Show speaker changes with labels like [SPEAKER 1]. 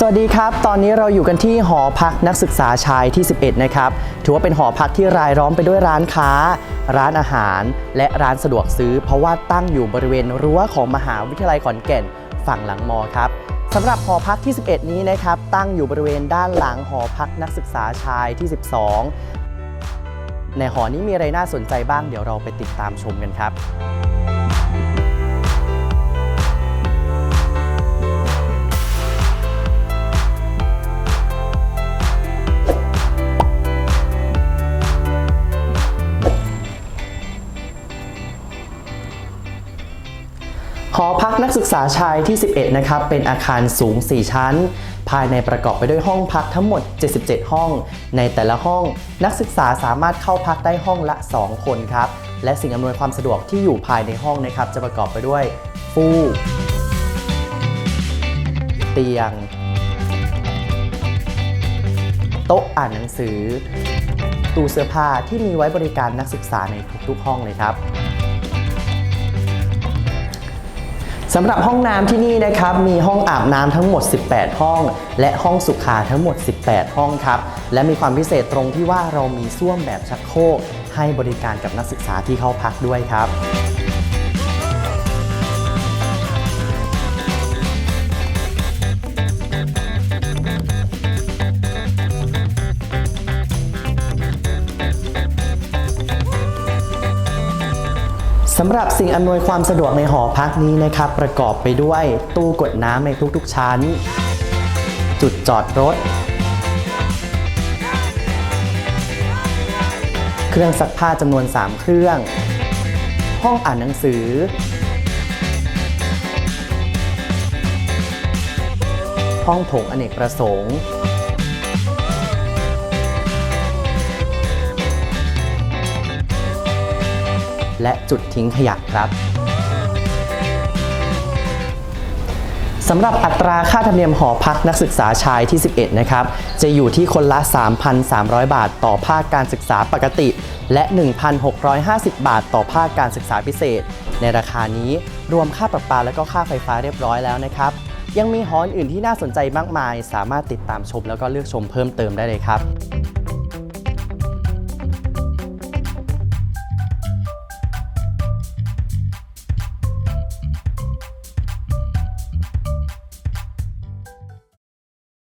[SPEAKER 1] สวัสดีครับ ตอนนี้เราอยู่กันที่หอพักนักศึกษาชายที่ 11 นะครับ ถือว่าเป็นหอพักที่รายล้อมไปด้วยร้านค้า ร้านอาหาร และร้านสะดวกซื้อ เพราะว่าตั้งอยู่บริเวณรั้วของมหาวิทยาลัยขอนแก่นฝั่งหลังมอครับสำหรับหอพักที่ 11 นี้นะครับ ตั้งอยู่บริเวณด้านหลังหอพักนักศึกษาชายที่ 12 ในหอนี้มีอะไรน่าสนใจบ้าง เดี๋ยวเราไปติดตามชมกันครับ หอพักนักศึกษาชายที่ 11 นะครับ เป็นอาคารสูง 4 ชั้น ภายในประกอบไปด้วยห้องพักทั้งหมด 77 ห้อง ในแต่ละห้องนักศึกษาสามารถเข้าพักได้ห้องละ 2 คนครับ และสิ่งอำนวยความสะดวกที่อยู่ภายในห้องนะครับ จะประกอบไปด้วยฟูกเตียง โต๊ะอ่านหนังสือ ตู้เสื้อผ้าที่มีไว้บริการนักศึกษาในทุกๆห้องเลยครับ สำหรับห้องน้ำที่นี่นะครับมีห้องอาบน้ำทั้งหมด 18 ห้อง และห้องสุขาทั้งหมด 18 ห้องครับและมีความพิเศษตรงที่ว่าเรามีส้วมแบบชักโครกให้บริการกับนักศึกษาที่เข้าพักด้วยครับ สำหรับสิ่งอำนวยความสะดวกในหอพักนี้นะครับ ประกอบไปด้วยตู้กดน้ำในทุกๆชั้น จุดจอดรถ เครื่องซักผ้าจำนวน 3 เครื่อง ห้องอ่านหนังสือ ห้องโถงอเนกประสงค์ และจุดทิ้งขยะครับสำหรับอัตราค่าธรรมเนียมหอพักนักศึกษาชายที่ 11 นะครับ จะอยู่ที่คนละ 3,300 บาทต่อภาคการศึกษาปกติ และ 1,650 บาทต่อภาคการศึกษาพิเศษ ในราคานี้รวมค่าประปาและก็ค่าไฟฟ้าเรียบร้อยแล้วนะครับ ยังมีหออื่นที่น่าสนใจมากมาย สามารถติดตามชมแล้วก็เลือกชมเพิ่มเติมได้เลยครับ